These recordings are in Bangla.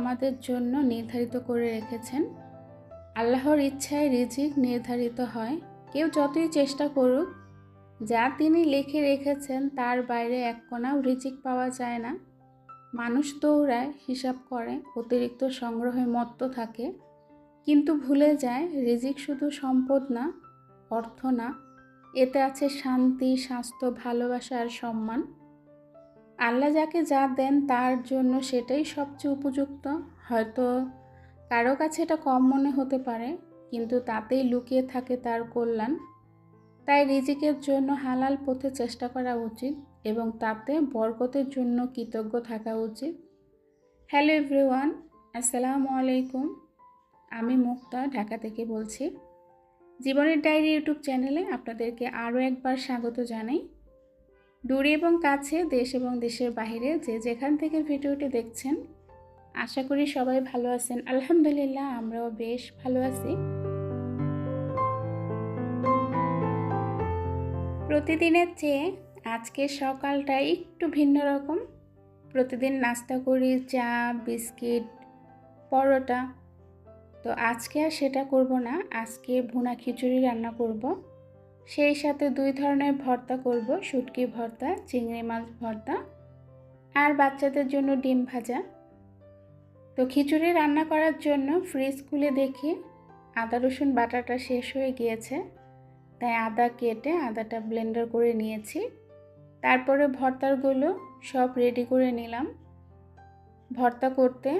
আমাদের জন্য নির্ধারিত করে রেখেছেন। আল্লাহর ইচ্ছায় রিজিক নির্ধারিত হয়। কেউ যতই চেষ্টা করুক, যা তিনি লিখে রেখেছেন, তার বাইরে এক কোনাও রিজিক পাওয়া যায় না। মানুষ দৌড়ায়, হিসাব করে, অতিরিক্ত সংগ্রহে মত্ত থাকে। কিন্তু ভুলে যায়, রিজিক শুধু সম্পদ না, অর্থ না। এতে আছে শান্তি, স্বাস্থ্য, ভালোবাসা আর সম্মান। আল্লাহ যাকে যা দেন তার জন্য সেটাই সবচেয়ে উপযুক্ত। হয়তো কারও কাছে এটা কম মনে হতে পারে, কিন্তু তাতেই লুকিয়ে থাকে তার কল্যাণ। তাই রিজিকের জন্য হালাল পথে চেষ্টা করা উচিত এবং তাতে বরকতের জন্য কৃতজ্ঞ থাকা উচিত। হ্যালো এভরিওয়ান, আসসালামু আলাইকুম। আমি মুক্তা, ঢাকা থেকে বলছি। জীবনের ডায়েরি ইউটিউব চ্যানেলে আপনাদেরকে আরও একবার স্বাগত জানাই। দূরে এবং কাছে, দেশ এবং দেশের বাইরে যে যেখান থেকে ভিডিওটি দেখছেন, আশা করি সবাই ভালো আছেন। আলহামদুলিল্লাহ, আমরাও বেশ ভালো আছি। প্রতিদিনের চেয়ে আজকে সকালটা একটু ভিন্ন রকম। প্রতিদিন নাস্তা করি, চা, বিস্কিট, পরোটা। তো আজকে আর সেটা করব না। আজকে ভুনা খিচুড়ি রান্না করব। সেই সাথে দুই ধরনের ভর্তা করব, শুটকি ভর্তা, চিংড়ি মাছ ভর্তা আর বাচ্চাদের জন্য ডিম ভাজা। তো খিচুড়ি রান্না করার জন্য ফ্রিজ খুলে দেখি, আদা, রসুন, বাটাটা শেষ হয়ে গিয়েছে। তাই আদা কেটে আদাটা ব্লেন্ডার করে নিয়েছি। তারপরে ভর্তারগুলো সব রেডি করে নিলাম। ভর্তা করতে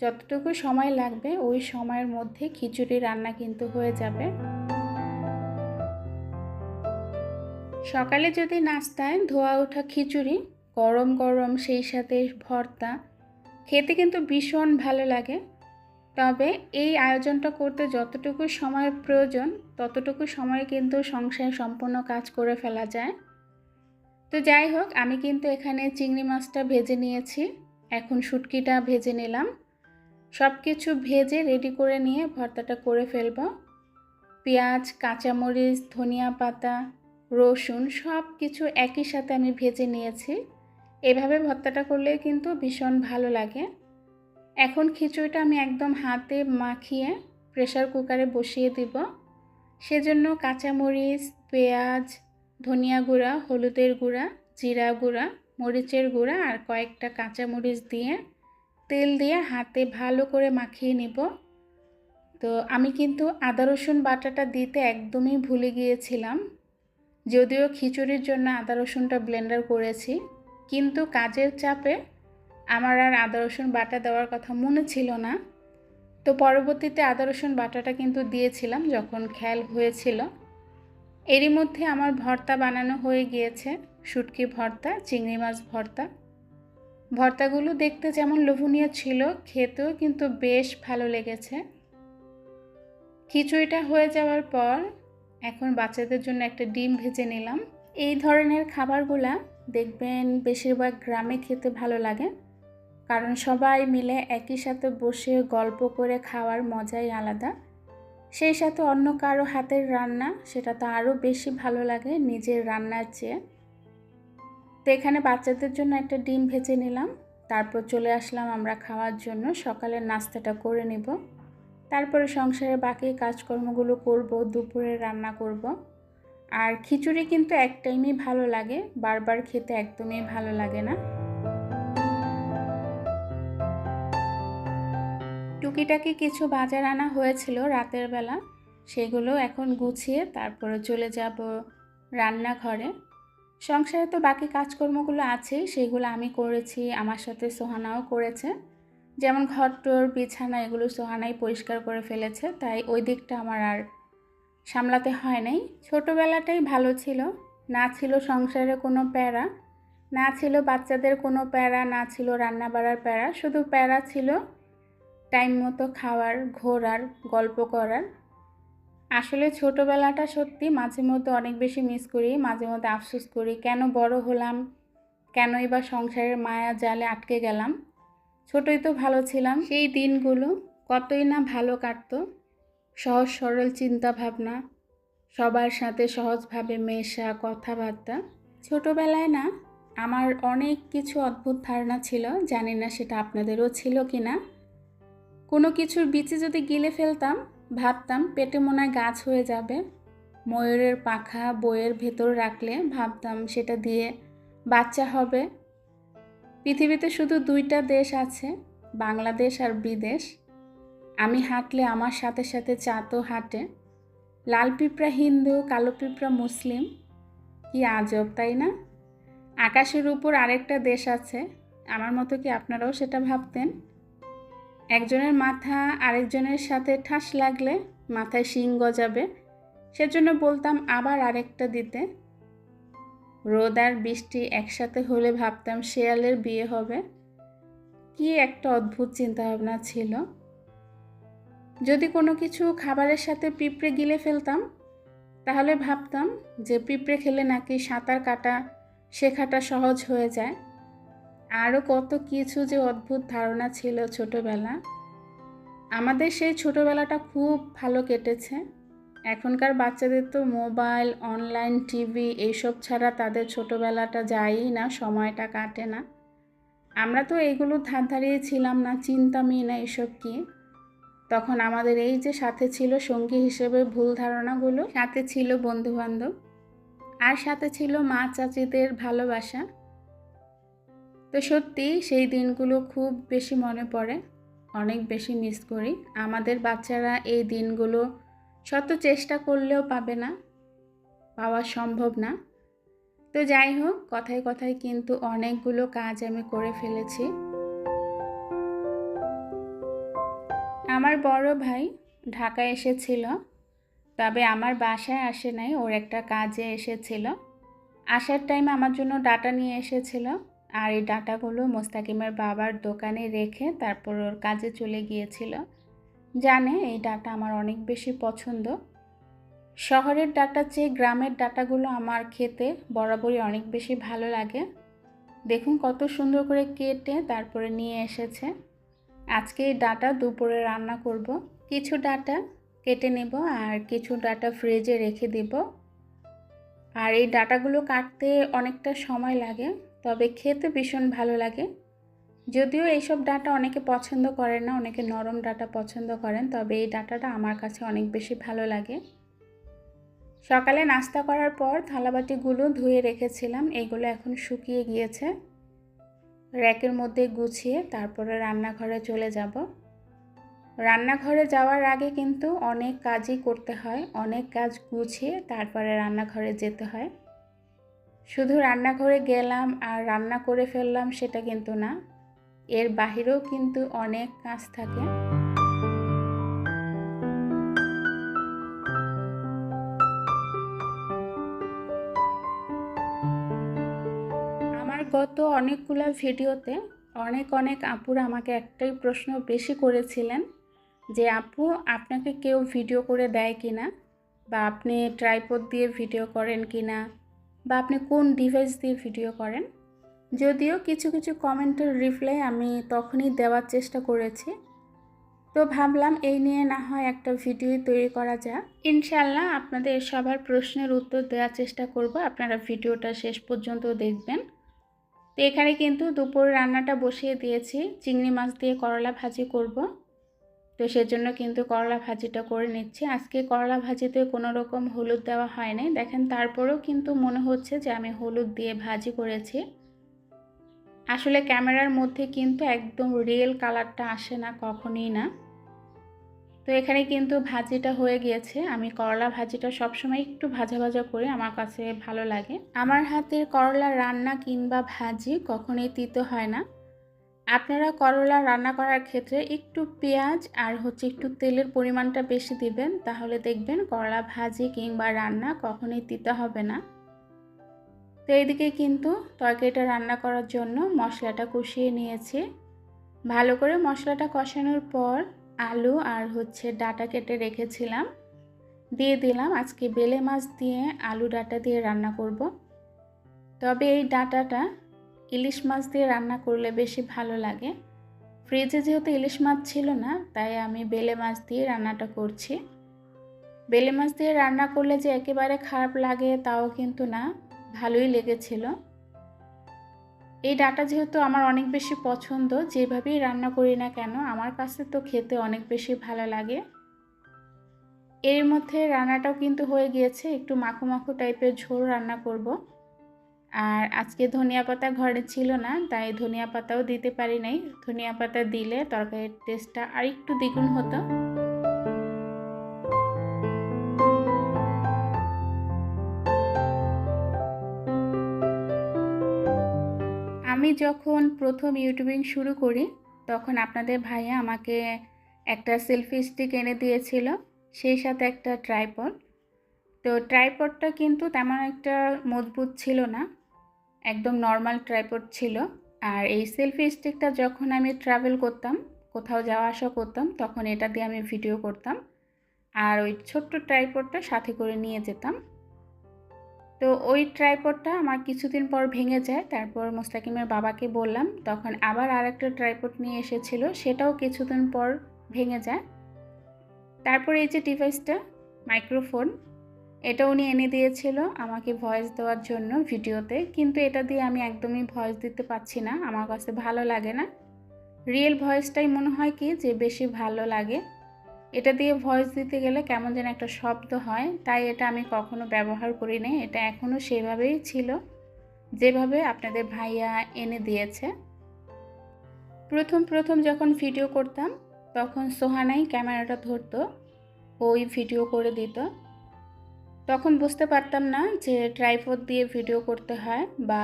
যতটুকু সময় লাগবে, ওই সময়ের মধ্যে খিচুড়ি রান্না কিন্তু হয়ে যাবে। সকালে যদি নাস্তায় ধোয়া ওঠা খিচুড়ি, গরম গরম সেই সাথে ভর্তা, খেতে কিন্তু ভীষণ ভালো লাগে। তবে এই আয়োজনটা করতে যতটুকু সময়ের প্রয়োজন, ততটুকু সময় কিন্তু সংসারে সম্পূর্ণ কাজ করে ফেলা যায়। তো যাই হোক, আমি কিন্তু এখানে চিংড়ি মাছটা ভেজে নিয়েছি। এখন শুটকিটা ভেজে নিলাম। সব কিছু ভেজে রেডি করে নিয়ে ভর্তাটা করে ফেলব। পেঁয়াজ, কাঁচামরিচ, ধনিয়া পাতা রসুন সব কিছু একই সাথে আমি ভেজে নিয়েছি। এভাবে ভর্তাটা করলে কিন্তু ভীষণ ভালো লাগে। এখন খিচুড়িটা আমি একদম হাতে মাখিয়ে প্রেশার কুকারে বসিয়ে দিব। সেজন্য কাঁচামরিচ, পেঁয়াজ, ধনিয়া গুঁড়া, হলুদের গুঁড়া, জিরা গুঁড়া, মরিচের গুঁড়া আর কয়েকটা কাঁচামরিচ দিয়ে তেল দিয়ে হাতে ভালো করে মাখিয়ে নিব। তো আমি কিন্তু আদা রসুন বাটাটা দিতে একদমই ভুলে গিয়েছিলাম। যদিও খিচুড়ির জন্য আদা রসুনটা ব্লেন্ডার করেছি, কিন্তু কাজের চাপে আমার আর আদা রসুন বাটা দেওয়ার কথা মনে ছিল না। তো পরবর্তীতে আদা রসুন বাটাটা কিন্তু দিয়েছিলাম যখন খেয়াল হয়েছিল। এরই মধ্যে আমার ভর্তা বানানো হয়ে গিয়েছে, শুটকি ভর্তা, চিংড়ি মাছ ভর্তা। ভর্তাগুলো দেখতে যেমন লোভনীয় ছিল, খেতেও কিন্তু বেশ ভালো লেগেছে। খিচুড়িটা হয়ে যাওয়ার পর এখন বাচ্চাদের জন্য একটা ডিম ভেজে নিলাম। এই ধরনের খাবারগুলা দেখবেন বেশিরভাগ গ্রামে খেতে ভালো লাগে। কারণ সবাই মিলে একই সাথে বসে গল্প করে খাওয়ার মজাই আলাদা। সেই সাথে অন্য কারও হাতের রান্না, সেটা তো আরও বেশি ভালো লাগে নিজের রান্নার চেয়ে। তো এখানে বাচ্চাদের জন্য একটা ডিম ভেজে নিলাম। তারপর চলে আসলাম আমরা খাওয়ার জন্য। সকালের নাস্তাটা করে নেব। তারপরে সংসারের বাকি কাজকর্মগুলো করব, দুপুরে রান্না করব। আর খিচুড়ি কিন্তু এক টাইমই ভালো লাগে, বারবার খেতে একদমই ভালো লাগে না। টুকিটাকি কিছু বাজার আনা হয়েছিল রাতের বেলা, সেগুলো এখন গুছিয়ে তারপরে চলে যাব রান্নাঘরে। সংসারে তো বাকি কাজকর্মগুলো আছেই সেগুলো আমি করেছি, আমার সাথে সোহানাও করেছে। যেমন ঘর, টোর, বিছানা এগুলো সোহানাই পরিষ্কার করে ফেলেছে, তাই ওই দিকটা আমার আর সামলাতে হয় নাই। ছোটোবেলাটাই ভালো ছিল, না ছিল সংসারে কোনো প্যারা, না ছিল বাচ্চাদের কোনো প্যারা, না ছিল রান্না বাড়ার প্যারা, শুধু প্যারা ছিল টাইম মতো খাওয়ার, ঘোরার, গল্প করার। আসলে ছোটোবেলাটা সত্যি মাঝে মধ্যে অনেক বেশি মিস করি, মাঝে মধ্যে আফসোস করি, কেন বড় হলাম, কেনই বা সংসারের মায়া জালে আটকে গেলাম। ছোটই তো ভালো ছিলাম, সেই দিনগুলো কতই না ভালো কাটত। সহজ সরল চিন্তা ভাবনা সবার সাথে সহজভাবে মেশা কথাবার্তা। ছোটোবেলায় না, আমার অনেক কিছু অদ্ভুত ধারণা ছিল, জানি না সেটা আপনাদেরও ছিল কি না কোনো কিছুর বিচি যদি গিলে ফেলতাম, ভাবতাম পেটে মনে গাছ হয়ে যাবে। ময়ূরের পাখা বইয়ের ভেতর রাখলে ভাবতাম সেটা দিয়ে বাচ্চা হবে। পৃথিবীতে শুধু দুইটা দেশ আছে, বাংলাদেশ আর বিদেশ। আমি হাঁটলে আমার সাথে সাথে চাঁদও হাঁটে। লাল পিঁপড়া হিন্দু, কালো পিঁপড়া মুসলিম। কি আজব, তাই না? আকাশের উপর আরেকটা দেশ আছে। আমার মতো কি আপনারাও সেটা ভাবতেন? একজনের মাথা আরেকজনের সাথে ঠাস লাগলে মাথায় শিং গজাবে। সেজন্য বলতাম আবার আরেকটা দিতে। রোদ আর বৃষ্টি একসাথে হলে ভাবতাম শেয়ালের বিয়ে হবে। কি একটা অদ্ভুত চিন্তাভাবনা ছিল। যদি কোনো কিছু খাবারের সাথে পিঁপড়ে গিলে ফেলতাম, তাহলে ভাবতাম যে পিঁপড়ে খেলে নাকি সাঁতার কাটা শেখাটা সহজ হয়ে যায়। আরও কত কিছু যে অদ্ভুত ধারণা ছিল ছোটোবেলা। আমাদের সেই ছোটোবেলাটা খুব ভালো কেটেছে। এখনকার বাচ্চাদের তো মোবাইল, অনলাইন টিভি এইসব ছাড়া তাদের ছোটোবেলাটা যায়ই না, সময়টা কাটে না। আমরা তো এইগুলো ধার ধারিয়ে ছিলাম না, চিন্তামই না এসব কি। তখন আমাদের এই যে সাথে ছিল সঙ্গী হিসেবে ভুল ধারণাগুলো, সাথে ছিল বন্ধুবান্ধব, আর সাথে ছিল মা চাচিদের ভালোবাসা। তো সত্যি সেই দিনগুলো খুব বেশি মনে পড়ে, অনেক বেশি মিস করি। আমাদের বাচ্চারা এই দিনগুলো শত চেষ্টা করলেও পাবে না, পাওয়া সম্ভব না। তো যাই হোক, কথায় কথায় কিন্তু অনেকগুলো কাজ আমি করে ফেলেছি। আমার বড় ভাই ঢাকায় এসেছিল, তবে আমার বাসায় আসে নাই, ওর একটা কাজে এসেছিল। আসার টাইম আমার জন্য ডাটা নিয়ে এসেছিল, আর এই ডাটাগুলো মোস্তাকিমের বাবার দোকানে রেখে তারপর ওর কাজে চলে গিয়েছিল। জানে এই ডাটা আমার অনেক বেশি পছন্দ। শহরের ডাটা চেয়ে গ্রামের ডাটাগুলো আমার খেতে বরাবরই অনেক বেশি ভালো লাগে। দেখুন কত সুন্দর করে কেটে তারপরে নিয়ে এসেছে। আজকে এই ডাটা দুপুরে রান্না করব। কিছু ডাটা কেটে নেব আর কিছু ডাটা ফ্রিজে রেখে দেব। আর এই ডাটাগুলো কাটতে অনেকটা সময় লাগে, তবে খেতে ভীষণ ভালো লাগে। যদিও এইসব ডাটা অনেকে পছন্দ করেন না, অনেকে নরম ডাটা পছন্দ করেন, তবে এই ডাটাটা আমার কাছে অনেক বেশি ভালো লাগে। সকালে নাস্তা করার পর থালাবাটিগুলো ধুয়ে রেখেছিলাম, এগুলো এখন শুকিয়ে গিয়েছে। র্যাকের মধ্যে গুছিয়ে তারপরে রান্নাঘরে চলে যাব। রান্নাঘরে যাওয়ার আগে কিন্তু অনেক কাজই করতে হয়, অনেক কাজ গুছিয়ে তারপরে রান্নাঘরে যেতে হয়। শুধু রান্নাঘরে গেলাম আর রান্না করে ফেললাম সেটা কিন্তু না। এর বাহিরেও কিন্তু অনেক কাজ থাকে। আমার গত অনেকগুলো ভিডিওতে অনেক অনেক আপুরা আমাকে একটাই প্রশ্ন বেশি করেছিলেন যে, আপু, আপনাকে কেউ ভিডিও করে দেয় কি না বা আপনি ট্রাইপড দিয়ে ভিডিও করেন কি না বা আপনি কোন ডিভাইস দিয়ে ভিডিও করেন? যদিও কিছু কিছু কমেন্টের রিপ্লাই আমি তখনই দেওয়ার চেষ্টা করেছি। তো ভাবলাম এই নিয়ে না হয় একটা ভিডিও তৈরি করা যাক। ইনশাল্লাহ আপনাদের সবার প্রশ্নের উত্তর দেওয়ার চেষ্টা করব। আপনারা ভিডিওটা শেষ পর্যন্ত দেখবেন। তো এখানে কিন্তু দুপুর রান্নাটা বসিয়ে দিয়েছি। চিংড়ি মাছ দিয়ে করলা ভাজি করব। তো সেজন্য কিন্তু করলা ভাজিটা করে নিচ্ছি। আজকে করলা ভাজিতে কোনো রকম হলুদ দেওয়া হয়নি। দেখেন তারপরেও কিন্তু মনে হচ্ছে যে আমি হলুদ দিয়ে ভাজি করেছি। আসলে ক্যামেরার মধ্যে কিন্তু একদম রিয়েল কালারটা আসে না, কখনই না। তো এখানে কিন্তু ভাজিটা হয়ে গিয়েছে। আমি করলা ভাজিটা সবসময় একটু ভাজা ভাজা করে আমার কাছে ভালো লাগে। আমার হাতের করলা রান্না কিংবা ভাজি কখনোই তিতো হয় না। আপনারা করলা রান্না করার ক্ষেত্রে একটু পেঁয়াজ আর হচ্ছে একটু তেলের পরিমাণটা বেশি দিবেন, তাহলে দেখবেন করলা ভাজি কিংবা রান্না কখনোই তিতে হবে না। তো এইদিকে কিন্তু তরকারিটা রান্না করার জন্য মশলাটা কষিয়ে নিয়েছি। ভালো করে মশলাটা কষানোর পর আলু আর হচ্ছে ডাটা কেটে রেখেছিলাম। দিয়ে দিলাম আজকে বেলে মাছ দিয়ে আলু ডাটা দিয়ে রান্না করব। তবে এই ডাটাটা ইলিশ মাছ দিয়ে রান্না করলে বেশি ভালো লাগে। ফ্রিজে যেহেতু ইলিশ মাছ ছিল না, তাই আমি বেলে মাছ দিয়ে রান্নাটা করছি। বেলে মাছ দিয়ে রান্না করলে যে একেবারে খারাপ লাগে তাও কিন্তু না। ভালোই লেগেছিল। এই ডাটা যেহেতু আমার অনেক বেশি পছন্দ, যেভাবেই রান্না করি না কেন, আমার কাছে তো খেতে অনেক বেশি ভালো লাগে। এর মধ্যে রান্নাটাও কিন্তু হয়ে গিয়েছে, একটু মাখো মাখো টাইপের ঝোল রান্না করব। আর আজকে ধনিয়া পাতা ঘরে ছিল না, তাই ধনিয়া পাতাও দিতে পারি নাই। ধনিয়া পাতা দিলে তরকারির টেস্টটা আর একটু দ্বিগুণ হতো। আমি যখন প্রথম ইউটিউবিং শুরু করি, তখন আপনাদের ভাইয়া আমাকে একটা সেলফি স্টিক এনে দিয়েছিল, সেই সাথে একটা ট্রাইপড তো ট্রাইপডটা কিন্তু তেমন একটা মজবুত ছিল না, একদম নর্মাল ট্রাইপড ছিল। আর এই সেলফি স্টিকটা যখন আমি ট্রাভেল করতাম, কোথাও যাওয়া আসা করতাম, তখন এটা দিয়ে আমি ভিডিও করতাম। আর ওই ছোট্ট ট্রাইপডটা সাথে করে নিয়ে যেতাম। তো ওই ট্রাইপডটা আমার কিছুদিন পর ভেঙে যায়। তারপর মোস্তাকিমের বাবাকে বললাম, তখন আবার আর একটা ট্রাইপড নিয়ে এসেছিল, সেটাও কিছুদিন পর ভেঙে যায়। তারপর এই যে ডিভাইসটা মাইক্রোফোন এটা উনি এনে দিয়েছিল আমাকে ভয়েস দেওয়ার জন্য ভিডিওতে। কিন্তু এটা দিয়ে আমি একদমই ভয়েস দিতে পারছি না, আমার কাছে ভালো লাগে না। রিয়েল ভয়েসটাই মনে হয় কি, যে বেশি ভালো লাগে। এটা দিয়ে ভয়েস দিতে গেলে কেমন যেন একটা শব্দ হয়, তাই এটা আমি কখনো ব্যবহার করি নাই এটা এখনও সেভাবেই ছিল, যেভাবে আপনাদের ভাইয়া এনে দিয়েছে। প্রথম প্রথম যখন ভিডিও করতাম, তখন সোহানাই ক্যামেরাটা ধরতো ওই ভিডিও করে দিত। তখন বুঝতে পারতাম না যে ট্রাইপড দিয়ে ভিডিও করতে হয় বা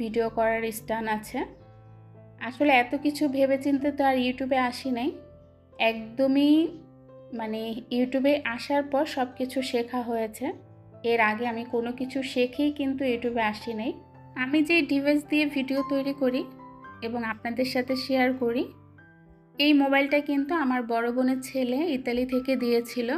ভিডিও করার স্টান আছে। আসলে এত কিছু ভেবে চিনতে তো আর ইউটিউবে আসি নাই। একদমই মানে ইউটিউবে আসার পর সব কিছু শেখা হয়েছে। এর আগে আমি কোনো কিছু শেখেই কিন্তু ইউটিউবে আসি নাই আমি যে ডিভাইস দিয়ে ভিডিও তৈরি করি এবং আপনাদের সাথে শেয়ার করি, এই মোবাইলটা কিন্তু আমার বড় বোনের ছেলে ইতালি থেকে দিয়েছিল।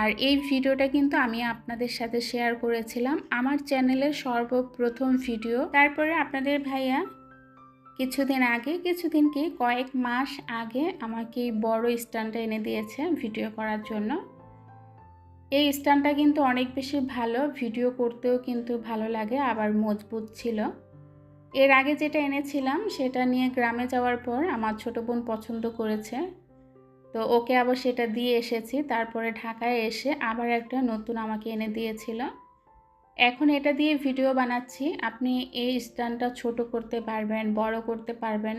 আর এই ভিডিওটা কিন্তু আমি আপনাদের সাথে শেয়ার করেছিলাম। আমার চ্যানেলের সর্বপ্রথম ভিডিও। তারপরে আপনাদের ভাইয়া কিছুদিন আগে, কিছুদিন কি, কয়েক মাস আগে আমাকে বড় স্ট্যান্ডটা এনে দিয়েছে ভিডিও করার জন্য। এই স্ট্যান্ডটা কিন্তু অনেক বেশি ভালো, ভিডিও করতেও কিন্তু ভালো লাগে, আবার মজবুত ছিল। এর আগে যেটা এনেছিলাম, সেটা নিয়ে গ্রামে যাওয়ার পর আমার ছোটো বোন পছন্দ করেছে। তো ওকে আবার সেটা দিয়ে এসেছি, তারপরে ঢাকায় এসে আবার একটা নতুন আমাকে এনে দিয়েছিল। এখন এটা দিয়ে ভিডিও বানাচ্ছি। আপনি এই স্ট্যান্ডটা ছোট করতে পারবেন, বড় করতে পারবেন।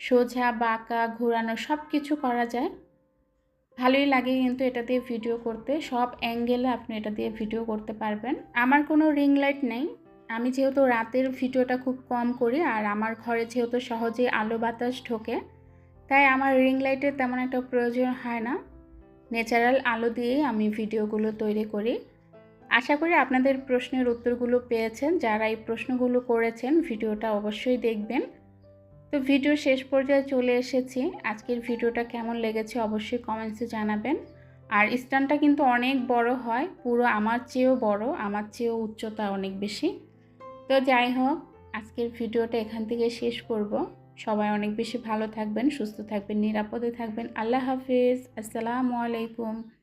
সোজা, বাঁকা, ঘোরানো সব কিছু করা যায়। ভালোই লাগে কিন্তু এটা দিয়ে ভিডিও করতে। সব অ্যাঙ্গেলে আপনি এটা দিয়ে ভিডিও করতে পারবেন। আমার কোনো রিং লাইট নেই। আমি যেহেতু রাতের ভিডিওটা খুব কম করি আর আমার ঘরে যেহেতু সহজেই আলো বাতাস ঢোকে, তাই আমার রিং লাইটের তেমন একটা প্রয়োজন হয় না। ন্যাচারাল আলো দিয়েই আমি ভিডিওগুলো তৈরি করি। আশা করি আপনাদের প্রশ্নের উত্তরগুলো পেয়েছেন। যারা এই প্রশ্নগুলো করেছেন, ভিডিওটা অবশ্যই দেখবেন। তো ভিডিও শেষ পর্যায়ে চলে এসেছি। আজকের ভিডিওটা কেমন লেগেছে অবশ্যই কমেন্টসে জানাবেন। আর স্ট্যান্ডটা কিন্তু অনেক বড় হয়, পুরো আমার চেয়েও বড়, আমার চেয়েও উচ্চতা অনেক বেশি। তো যাই হোক, আজকের ভিডিওটা এখান থেকে শেষ করব। সবাই অনেক বেশি ভালো থাকবেন, সুস্থ থাকবেন, নিরাপদে থাকবেন। আল্লাহ হাফিজ। আসসালামু আলাইকুম।